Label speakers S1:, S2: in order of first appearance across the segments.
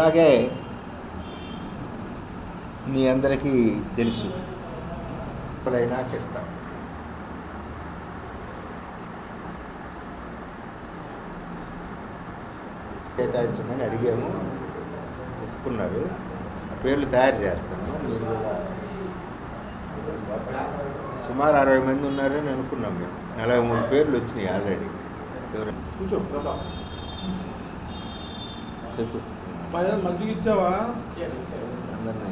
S1: అలాగే మీ అందరికీ తెలుసు. ఎప్పుడైనా ఇస్తాం కేటాయించమని అడిగాము. ఒప్పుకున్నారు. పేర్లు తయారు చేస్తాము. మీరు కూడా సుమారు అరవై మంది ఉన్నారని అనుకున్నాం మేము. నలభై మూడు పేర్లు వచ్చినాయి ఆల్రెడీ. ఎవరు? చెప్పు.
S2: భయ మంచిగా ఇచ్చావా?
S1: అందరినీ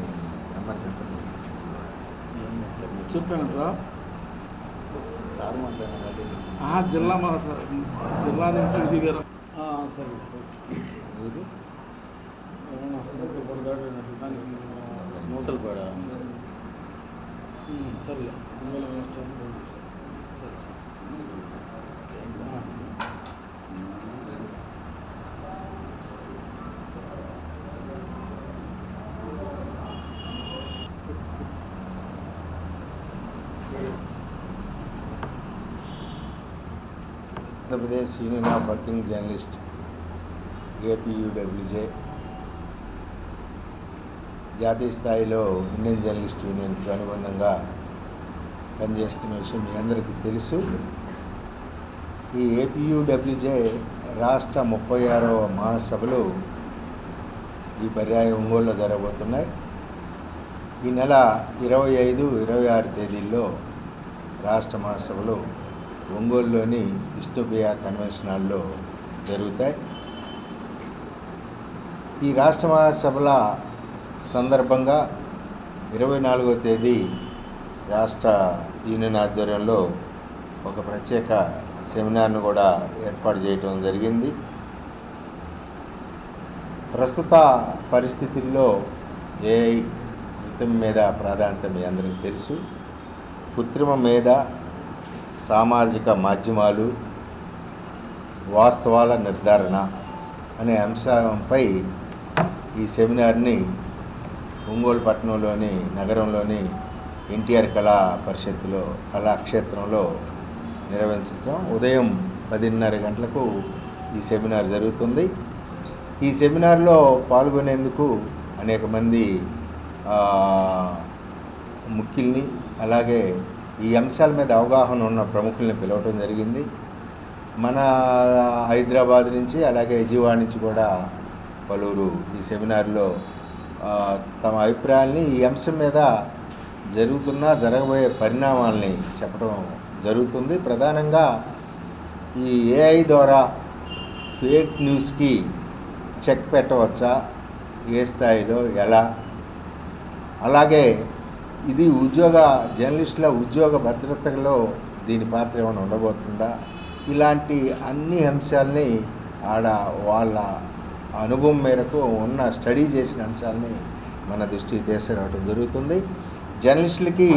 S1: రమ్మని చెప్పండి. సార్
S2: జిల్లా మా జిల్లా నుంచి ఇది గారు. ఆ, సరే. ఉమ్, సరే. సరే సరే ఆ, సరే
S1: Andhra Pradesh union of working journalist APUWJ. జాతీయ స్థాయిలో ఇండియన్ జర్నలిస్ట్ యూనియన్కి అనుబంధంగా పనిచేస్తున్న విషయం మీ అందరికీ తెలుసు. ఈ ఏపీయూడబ్ల్యూజే రాష్ట్ర ముప్పై ఆరవ మహాసభలు ఈ పర్యాయం ఒంగోలులో జరగబోతున్నాయి. ఈ నెల ఇరవై ఐదు ఇరవై ఆరు తేదీల్లో రాష్ట్ర మహాసభలు ఒంగోలులోని విష్ణుప్రియ కన్వెన్షన్ హాల్లో జరుగుతాయి. ఈ రాష్ట్ర మహాసభల సందర్భంగా ఇరవై నాలుగో తేదీ రాష్ట్ర యూనియన్ ఆధ్వర్యంలో ఒక ప్రత్యేక సెమినార్ను కూడా ఏర్పాటు చేయటం జరిగింది. ప్రస్తుత పరిస్థితుల్లో ఏఐ వృత్తం మీద ప్రాధాన్యత మీ అందరికీ తెలుసు. కృత్రిమ మేధ సామాజిక మాధ్యమాలు వాస్తవాల నిర్ధారణ అనే అంశంపై ఈ సెమినార్ని ఒంగోలు పట్టణంలోని నగరంలోని ఎన్టీఆర్ కళా పరిషత్తులో కళాక్షేత్రంలో నిర్వహించడం. ఉదయం పదిన్నర గంటలకు ఈ సెమినార్ జరుగుతుంది. ఈ సెమినార్లో పాల్గొనేందుకు అనేక మంది ముఖ్యుల్ని అలాగే ఈ అంశాల మీద అవగాహన ఉన్న ప్రముఖుల్ని పిలవటం జరిగింది. మన హైదరాబాద్ నుంచి అలాగే విజయవాడ నుంచి కూడా పలువురు ఈ సెమినార్లో తమ అభిప్రాయాల్ని ఈ అంశం మీద జరుగుతున్న జరగబోయే పరిణామాల్ని చెప్పడం జరుగుతుంది. ప్రధానంగా ఈ ఏఐ ద్వారా ఫేక్ న్యూస్కి చెక్ పెట్టవచ్చా? ఏ స్థాయిలో? ఎలా? అలాగే ఇది ఉద్యోగ జర్నలిస్టుల ఉద్యోగ భద్రతలో దీని పాత్ర ఏమైనా ఉండబోతుందా? ఇలాంటి అన్ని అంశాలని ఆడ వాళ్ళ అనుభవం మేరకు ఉన్న స్టడీ చేసిన అంశాలని మన దృష్టికి తీసుకురావడం జరుగుతుంది. జర్నలిస్టులకి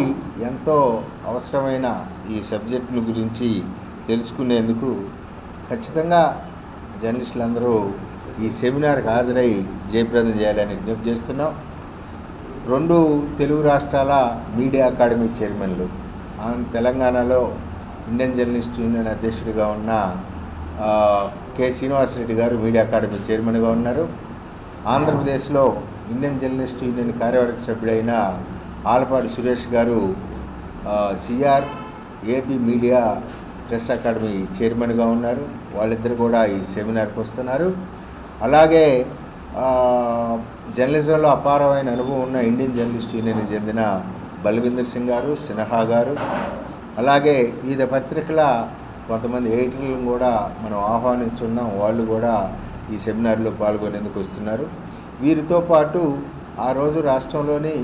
S1: ఎంతో అవసరమైన ఈ సబ్జెక్టుల గురించి తెలుసుకునేందుకు ఖచ్చితంగా జర్నలిస్టులందరూ ఈ సెమినార్కి హాజరై జయప్రదం చేయాలని విజ్ఞప్తి చేస్తున్నాం. రెండు తెలుగు రాష్ట్రాల మీడియా అకాడమీ చైర్మన్లు. తెలంగాణలో ఇండియన్ జర్నలిస్ట్ యూనియన్ అధ్యక్షుడిగా ఉన్న కె శ్రీనివాసరెడ్డి గారు మీడియా అకాడమీ చైర్మన్గా ఉన్నారు. ఆంధ్రప్రదేశ్లో ఇండియన్ జర్నలిస్ట్ యూనియన్ కార్యవర్గ సభ్యుడైన Alapati Suresh garu CR AP media press academy చైర్మన్గా ఉన్నారు. వాళ్ళిద్దరు కూడా ఈ సెమినార్కి వస్తున్నారు. అలాగే జర్నలిజంలో అపారమైన అనుభవం ఉన్న ఇండియన్ జర్నలిస్ట్ యూనియన్కి చెందిన బల్విందర్ సింగ్ గారు సిన్హా గారు అలాగే వివిధ పత్రికల కొంతమంది ఎడిటర్లను కూడా మనం ఆహ్వానించున్నాం. వాళ్ళు కూడా ఈ సెమినార్లో పాల్గొనేందుకు వస్తున్నారు. వీరితో పాటు ఆ రోజు రాష్ట్రంలోని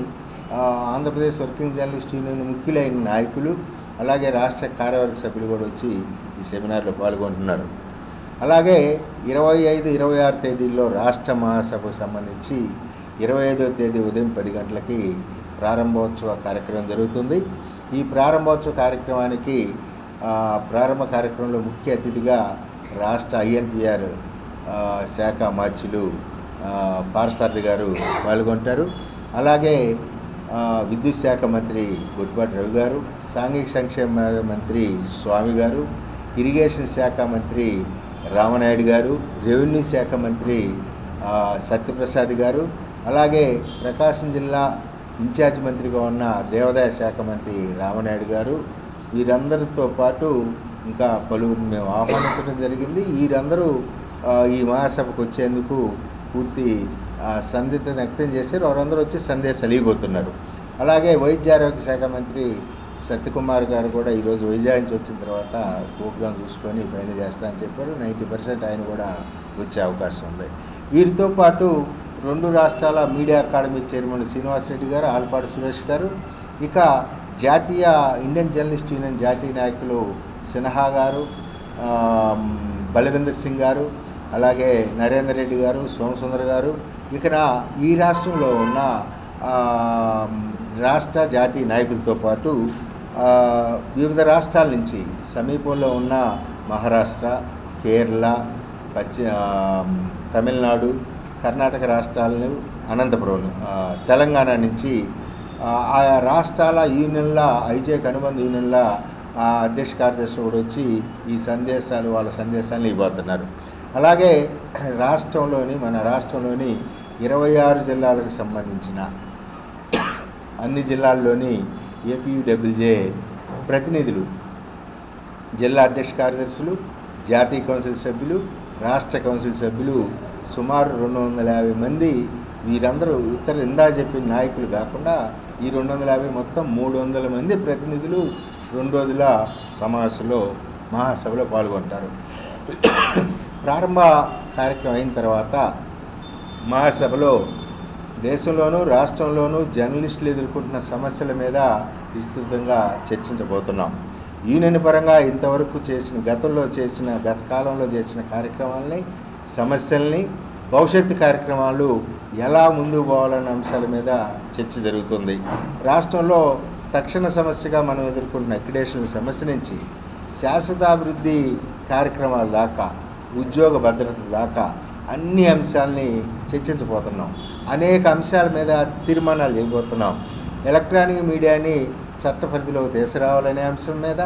S1: ఆంధ్రప్రదేశ్ వర్కింగ్ జర్నలిస్ట్ యూనియన్ ముఖ్యులైన నాయకులు అలాగే రాష్ట్ర కార్యవర్గ సభ్యులు కూడా వచ్చి ఈ సెమినార్లో పాల్గొంటున్నారు. అలాగే ఇరవై ఐదు ఇరవై ఆరు తేదీల్లో రాష్ట్ర మహాసభకు సంబంధించి ఇరవై ఐదో తేదీ ఉదయం పది గంటలకి ప్రారంభోత్సవ కార్యక్రమం జరుగుతుంది. ఈ ప్రారంభోత్సవ కార్యక్రమానికి ప్రారంభ కార్యక్రమంలో ముఖ్య అతిథిగా రాష్ట్ర ఐఎన్పిఆర్ శాఖ మార్చులు పార్సారథి గారు పాల్గొంటారు. అలాగే విద్యుత్ శాఖ మంత్రి గుడిపాటి రవి గారు సాంఘిక సంక్షేమ మంత్రి స్వామి గారు ఇరిగేషన్ శాఖ మంత్రి రామనాయుడు గారు రెవెన్యూ శాఖ మంత్రి సత్యప్రసాద్ గారు అలాగే ప్రకాశం జిల్లా ఇన్ఛార్జ్ మంత్రిగా ఉన్న దేవాదాయ శాఖ మంత్రి రామనాయుడు గారు వీరందరితో పాటు ఇంకా పలువురిని మేము ఆహ్వానించడం జరిగింది. వీరందరూ ఈ మహాసభకు వచ్చేందుకు పూర్తి సందిత వ్యక్తం చేశారు. వారందరూ వచ్చి సందేశాలు ఇవ్వబోతున్నారు. అలాగే వైద్య ఆరోగ్య శాఖ మంత్రి సత్యకుమార్ గారు కూడా ఈరోజు వైజాగ్ నుంచి వచ్చిన తర్వాత ప్రోగ్రాం చూసుకొని పైన చేస్తా అని చెప్పారు. నైంటీ పర్సెంట్ ఆయన కూడా వచ్చే అవకాశం ఉంది. వీరితో పాటు రెండు రాష్ట్రాల media academy chairman Srinivas Reddy garu Alapati Suresh గారు ఇక జాతీయ ఇండియన్ జర్నలిస్ట్ యూనియన్ జాతీయ నాయకులు సిన్హా గారు బలవీందర్ సింగ్ గారు అలాగే నరేందర్ రెడ్డి గారు సోమసుందర్ గారు. ఇక్కడ ఈ రాష్ట్రంలో ఉన్న రాష్ట్ర జాతీయ నాయకులతో పాటు వివిధ రాష్ట్రాల నుంచి సమీపంలో ఉన్న మహారాష్ట్ర కేరళ పశ్చి తమిళనాడు కర్ణాటక రాష్ట్రాలను అనంతపురం తెలంగాణ నుంచి ఆయా రాష్ట్రాల యూనియన్ల ఐజేక్ అనుబంధ యూనియన్ల అధ్యక్ష కార్యదర్శి కూడా వచ్చి ఈ సందేశాలు వాళ్ళ సందేశాలను ఇవ్వబోతున్నారు. అలాగే రాష్ట్రంలోని మన రాష్ట్రంలోని ఇరవై ఆరు జిల్లాలకు సంబంధించిన అన్ని జిల్లాల్లోని ఏపీయూడబ్ల్యూజే ప్రతినిధులు జిల్లా అధ్యక్ష కార్యదర్శులు జాతీయ కౌన్సిల్ సభ్యులు రాష్ట్ర కౌన్సిల్ సభ్యులు సుమారు రెండు వందల యాభై మంది వీరందరూ ఇతర ఇందా చెప్పిన నాయకులు కాకుండా ఈ రెండు వందల యాభై మొత్తం మూడు వందల మంది ప్రతినిధులు రెండు రోజుల సమావేశంలో మహాసభలో పాల్గొంటారు. ప్రారంభ కార్యక్రమం అయిన తర్వాత మహాసభలో దేశంలోనూ రాష్ట్రంలోనూ జర్నలిస్టులు ఎదుర్కొంటున్న సమస్యల మీద విస్తృతంగా చర్చించబోతున్నాం. యూనియన్ పరంగా ఇంతవరకు చేసిన గతంలో చేసిన గత కాలంలో చేసిన కార్యక్రమాలని సమస్యల్ని భవిష్యత్తు కార్యక్రమాలు ఎలా ముందుకు పోవాలన్న అంశాల మీద చర్చ జరుగుతుంది. రాష్ట్రంలో తక్షణ సమస్యగా మనం ఎదుర్కొంటున్న అక్రిడేషన్ సమస్య నుంచి శాశ్వతాభివృద్ధి కార్యక్రమాల దాకా ఉద్యోగ భద్రత దాకా అన్ని అంశాలని చర్చించబోతున్నాం. అనేక అంశాల మీద తీర్మానాలు చేయబోతున్నాం. ఎలక్ట్రానిక్ మీడియాని చట్ట పరిధిలోకి తీసుకురావాలనే అంశం మీద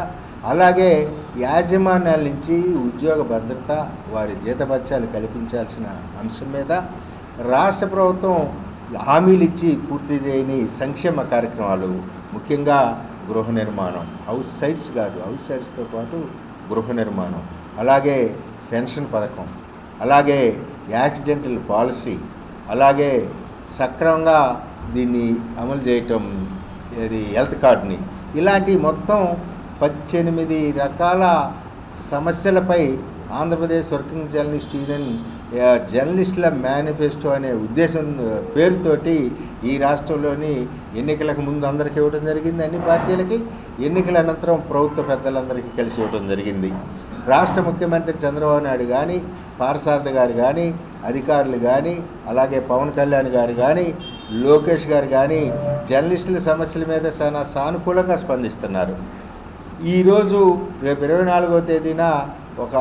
S1: అలాగే యాజమాన్యాల నుంచి ఉద్యోగ భద్రత వారి జీతభత్యాలు కల్పించాల్సిన అంశం మీద రాష్ట్ర ప్రభుత్వం హామీలు ఇచ్చి పూర్తి చేయని సంక్షేమ కార్యక్రమాలు ముఖ్యంగా గృహ నిర్మాణం. హౌస్ సైట్స్ కాదు హౌస్ సైట్స్తో పాటు గృహ నిర్మాణం. అలాగే పెన్షన్ పథకం. అలాగే యాక్సిడెంటల్ పాలసీ. అలాగే సక్రమంగా దీన్ని అమలు చేయటం ఇది హెల్త్ కార్డుని. ఇలాంటి మొత్తం పద్దెనిమిది రకాల సమస్యలపై ఆంధ్రప్రదేశ్ వర్కింగ్ జర్నలిస్ట్ యూనియన్ జర్నలిస్టుల మేనిఫెస్టో అనే ఉద్దేశం పేరుతోటి ఈ రాష్ట్రంలోని ఎన్నికలకు ముందు అందరికీ ఇవ్వడం జరిగింది అన్ని పార్టీలకి. ఎన్నికల అనంతరం ప్రభుత్వ పెద్దలందరికీ కలిసి ఇవ్వడం జరిగింది. రాష్ట్ర ముఖ్యమంత్రి చంద్రబాబు నాయుడు కానీ పారసారథి గారు కానీ అధికారులు కానీ అలాగే పవన్ కళ్యాణ్ గారు కానీ లోకేష్ గారు కానీ జర్నలిస్టుల సమస్యల మీద చాలా సానుకూలంగా స్పందిస్తున్నారు. ఈరోజు రేపు ఇరవై నాలుగో తేదీన ఒక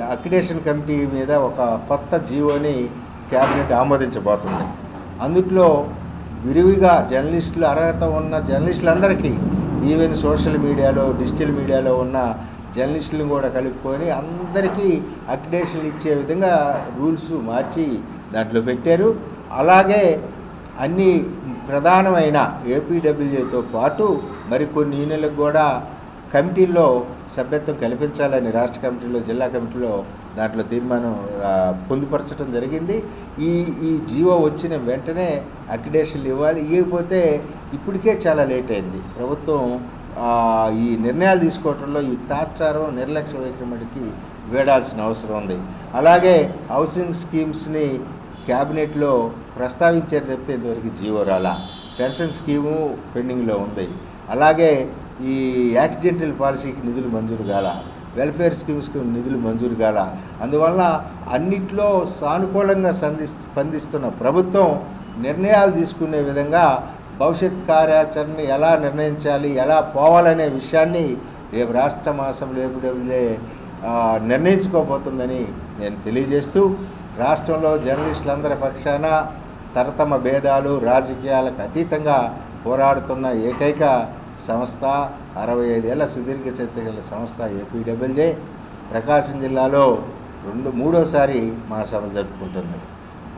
S1: అక్రిడేషన్ కమిటీ మీద ఒక కొత్త జీవోని క్యాబినెట్ ఆమోదించబోతుంది. అందుట్లో విరివిగా జర్నలిస్టులు అర్హత ఉన్న జర్నలిస్టులందరికీ ఈవెన్ సోషల్ మీడియాలో డిజిటల్ మీడియాలో ఉన్న జర్నలిస్టులను కూడా కలుపుకొని అందరికీ అక్రిడేషన్లు ఇచ్చే విధంగా రూల్స్ మార్చి దాంట్లో పెట్టారు. అలాగే అన్ని ప్రధానమైన ఏపీడబ్ల్యూతో పాటు మరికొన్ని యూనియన్లకు కూడా కమిటీల్లో సభ్యత్వం కల్పించాలని రాష్ట్ర కమిటీలో జిల్లా కమిటీలో దాంట్లో తీర్మానం పొందుపరచడం జరిగింది. ఈ ఈ జీవో వచ్చిన వెంటనే అక్రిడేషన్లు ఇవ్వాలి. ఇవ్వకపోతే ఇప్పటికే చాలా లేట్ అయింది. ప్రభుత్వం ఈ నిర్ణయాలు తీసుకోవడంలో ఈ తాత్సారం నిర్లక్ష్య వైఖరికి వేడాల్సిన అవసరం ఉంది. అలాగే హౌసింగ్ స్కీమ్స్ని క్యాబినెట్లో ప్రస్తావించారు తప్పితే ఇంతవరకు జీవో రాలా. పెన్షన్ స్కీము పెండింగ్లో ఉంది. అలాగే ఈ యాక్సిడెంటల్ పాలసీకి నిధులు మంజూరు కాల వెల్ఫేర్ స్కీమ్స్కి నిధులు మంజూరు కాల అందువల్ల అన్నిట్లో సానుకూలంగా సంధి స్పందిస్తున్న ప్రభుత్వం నిర్ణయాలు తీసుకునే విధంగా భవిష్యత్ కార్యాచరణ ఎలా నిర్ణయించాలి ఎలా పోవాలనే విషయాన్ని రేపు రాష్ట్ర మాసంలో ఏపీడబ్ల్యూఏ నిర్ణయించుకోబోతుందని నేను తెలియజేస్తూ రాష్ట్రంలో జర్నలిస్టులందరి పక్షాన తరతమ భేదాలు రాజకీయాలకు అతీతంగా పోరాడుతున్న ఏకైక సంస్థ అరవై ఐదేళ్ళ సుదీర్ఘ చరిత్ర గల సంస్థ ఏపీడబ్ల్యూజే ప్రకాశం జిల్లాలో రెండు మూడోసారి మహాసభలు జరుపుకుంటుంది.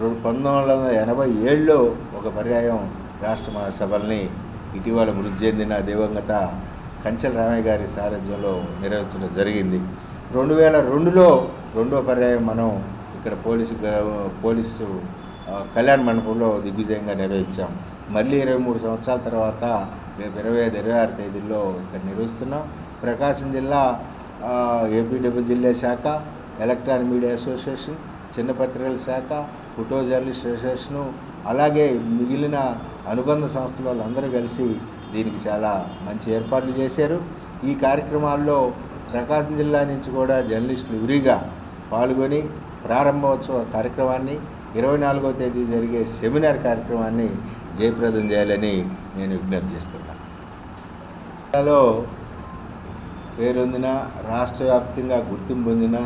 S1: రెండు- పంతొమ్మిది వందల ఎనభై ఏడులో ఒక పర్యాయం రాష్ట్ర మహాసభల్ని ఇటీవల మృతి చెందిన దివంగత కంచెల రామయ్య గారి సారథ్యంలో నిర్వహించడం జరిగింది. రెండు వేల రెండులో రెండో పర్యాయం మనం ఇక్కడ పోలీసు పోలీసు కళ్యాణ మండపంలో దిగ్విజయంగా నిర్వహించాం. మళ్ళీ ఇరవై మూడు సంవత్సరాల తర్వాత రేపు ఇరవై ఐదు ఇరవై ఆరు తేదీల్లో ఇక్కడ నిర్వహిస్తున్నాం. ప్రకాశం జిల్లా ఆ, ఏపీడబ్ల్యూ జిల్లా శాఖ ఎలక్ట్రానిక్ మీడియా అసోసియేషన్ చిన్న పత్రికల శాఖ ఫోటో జర్నలిస్ట్ అసోసియేషను అలాగే మిగిలిన అనుబంధ సంస్థల వాళ్ళందరూ కలిసి దీనికి చాలా మంచి ఏర్పాట్లు చేశారు. ఈ కార్యక్రమాల్లో ప్రకాశం జిల్లా నుంచి కూడా జర్నలిస్టులు విరిగా పాల్గొని ప్రారంభోత్సవ కార్యక్రమాన్ని ఇరవై నాలుగో తేదీ జరిగే సెమినార్ కార్యక్రమాన్ని జయప్రదం చేయాలని నేను విజ్ఞప్తి చేస్తున్నాను జిల్లాలో పేరొందిన రాష్ట్ర వ్యాప్తంగా గుర్తింపు పొందిన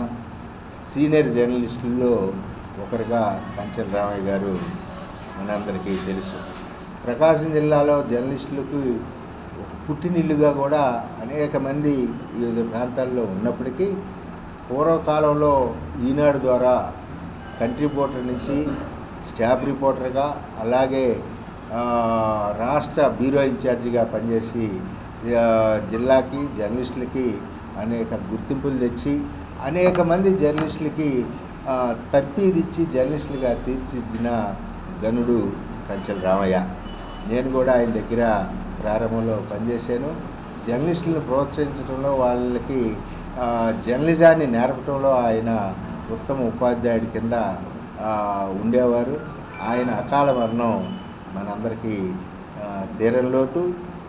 S1: సీనియర్ జర్నలిస్టుల్లో ఒకరుగా కంచెల రామయ్య గారు మనందరికీ తెలుసు. ప్రకాశం జిల్లాలో జర్నలిస్టులకు పుట్టినిల్లుగా కూడా అనేక మంది వివిధ ప్రాంతాల్లో ఉన్నప్పటికీ పూర్వకాలంలో ఈనాడు ద్వారా కంట్రీ రిపోర్టర్ నుంచి స్టాఫ్ రిపోర్టర్గా అలాగే రాష్ట్ర బ్యూరో ఇన్ఛార్జిగా పనిచేసి జిల్లాకి జర్నలిస్టులకి అనేక గుర్తింపులు తెచ్చి అనేక మంది జర్నలిస్టులకి తప్పిదిచ్చి జర్నలిస్టులుగా తీర్చిదిద్దిన గనుడు కంచెల రామయ్య. నేను కూడా ఆయన దగ్గర ప్రారంభంలో పనిచేశాను. జర్నలిస్టులను ప్రోత్సహించడంలో వాళ్ళకి జర్నలిజాన్ని నేర్పడంలో ఆయన ఉత్తమ ఉపాధ్యాయుడి కింద ఉండేవారు. ఆయన అకాల మరణం మనందరికీ ఆ, తీరని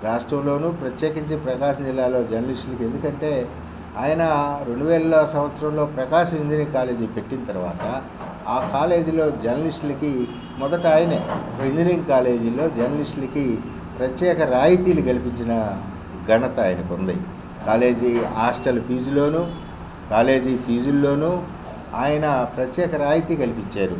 S1: రాష్ట్రంలోనూ ప్రత్యేకించి ప్రకాశం జిల్లాలో జర్నలిస్టులకి. ఎందుకంటే ఆయన రెండు వేల సంవత్సరంలో ప్రకాశం ఇంజనీరింగ్ కాలేజీ పెట్టిన తర్వాత ఆ కాలేజీలో జర్నలిస్టులకి మొదట ఆయనే ఇంజనీరింగ్ కాలేజీలో జర్నలిస్టులకి ప్రత్యేక రాయితీలు కల్పించిన ఘనత ఆయనకు ఉంది కాలేజీ హాస్టల్ ఫీజులోను కాలేజీ ఫీజుల్లోనూ ఆయన ప్రత్యేక రాయితీ కల్పించారు.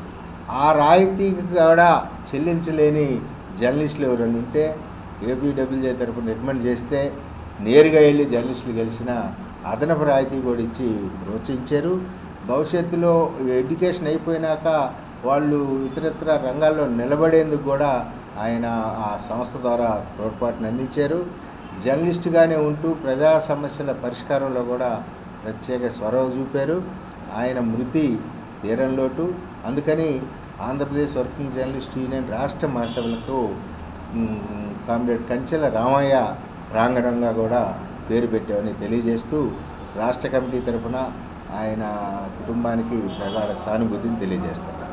S1: ఆ రాయితీకి కూడా చెల్లించలేని జర్నలిస్టులు ఎవరైనా ఉంటే ఏపీడబ్ల్యూజే తరపున రికమెండ్ చేస్తే నేరుగా వెళ్ళి జర్నలిస్టులు కలిసిన అదనపు రాయితీ కూడా ఇచ్చి ప్రోత్సహించారు. భవిష్యత్తులో ఎడ్యుకేషన్ అయిపోయినాక వాళ్ళు ఇతరత్ర రంగాల్లో నిలబడేందుకు కూడా ఆయన ఆ సంస్థ ద్వారా తోడ్పాటును అందించారు. జర్నలిస్టుగానే ఉంటూ ప్రజా సమస్యల పరిష్కారంలో కూడా ప్రత్యేక స్వరం చూపారు. ఆయన మృతి తీరంలోటు అందుకని ఆంధ్రప్రదేశ్ వర్కింగ్ జర్నలిస్ట్ యూనియన్ రాష్ట్ర మహాసభలకు కామ్రేడ్ కంచెల రామయ్య ప్రాంగణంగా కూడా పేరు పెట్టామని తెలియజేస్తూ రాష్ట్ర కమిటీ తరఫున ఆయన కుటుంబానికి ప్రగాఢ సానుభూతిని తెలియజేస్తున్నారు